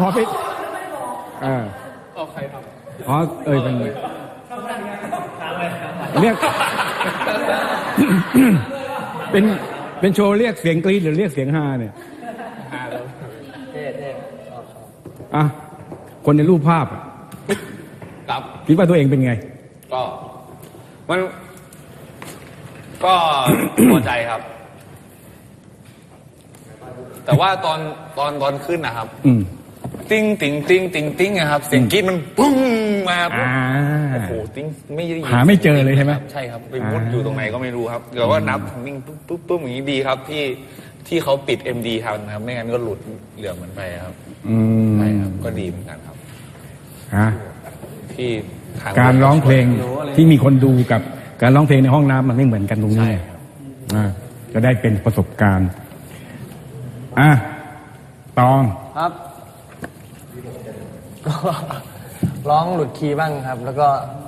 พอพิเออขอเอ่ยเป็นเรียก เป็นเป็นโชว์เรียกเสียงกรี๊ดหรือเรียกเสียงฮาเนี่ยอะคนในรูปภาพอะครับคิดว่าตัวเองเป็นไง ก็ มัน ก็พอใจครับ แต่ว่าตอนตอนตอนขึ้นนะครับ อืม ติ้งติ้งติ้งติ้งติ้งนะครับเสียงกรี๊ดมันปุ้งมาปุ๊บอ่า โอ้โหติ้งไม่ได้ยินหาไม่เจอเลยใช่ไหมใช่ครับไปมุดอ่าอยู่ตรงไหนก็ไม่รู้ครับเดี๋ยวว่านับนิ่งปุ๊บปุ๊บปุ๊บอย่างนี้ดีครับที่ที่เขาปิด MD ทันนะครับ ไม่งั้นก็หลุดเหลือมมันไปครับอืม ใช่ครับก็ดีเหมือนกันครับ ฮะที่ทง การร้องเพลงที่มีคนดูกับการร้องเพลงในห้องน้ำมันไม่เหมือนกันตรงนี้ใช่ครับ อ่าจะได้เป็นประสบการณ์ อะตองครับก็ ร้องหลุดคีย์บ้างครับ แล้วก็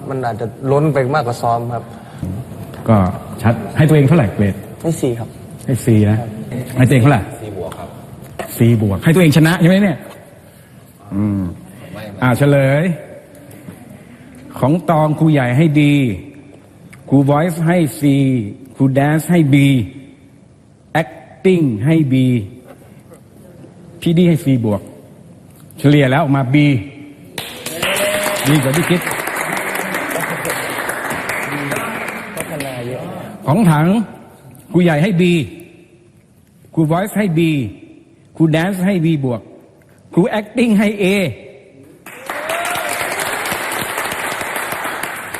มันอาจจะล้นไปมากกว่าซ้อมครับ ก็ชัดให้ตัวเองเท่าไหร่เกรดไม่สี่ครับ ให้ซีนะให้ตัวเองเท่าไหร่สี่บวกครับซีบวก ให้ตัวเองชนะใช่ไหมเนี่ย อืมไม่ไม่อ่าเฉลย ของตองครูใหญ่ให้ดีครู voice ให้ C ครู dance ให้ B acting ให้ B พี่ดีให้ C บวก เฉลี่ยแล้วออกมา B ดีกว่าที่คิด ของถังครูใหญ่ให้ B ครู voice ให้ B ครู dance ให้ B บวก ครู acting ให้ A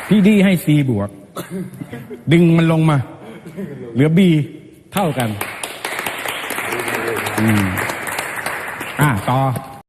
พี่ดีให้ C บวก ดึงมันลงมา เหลือ B เท่ากัน อืมอ่าต่อ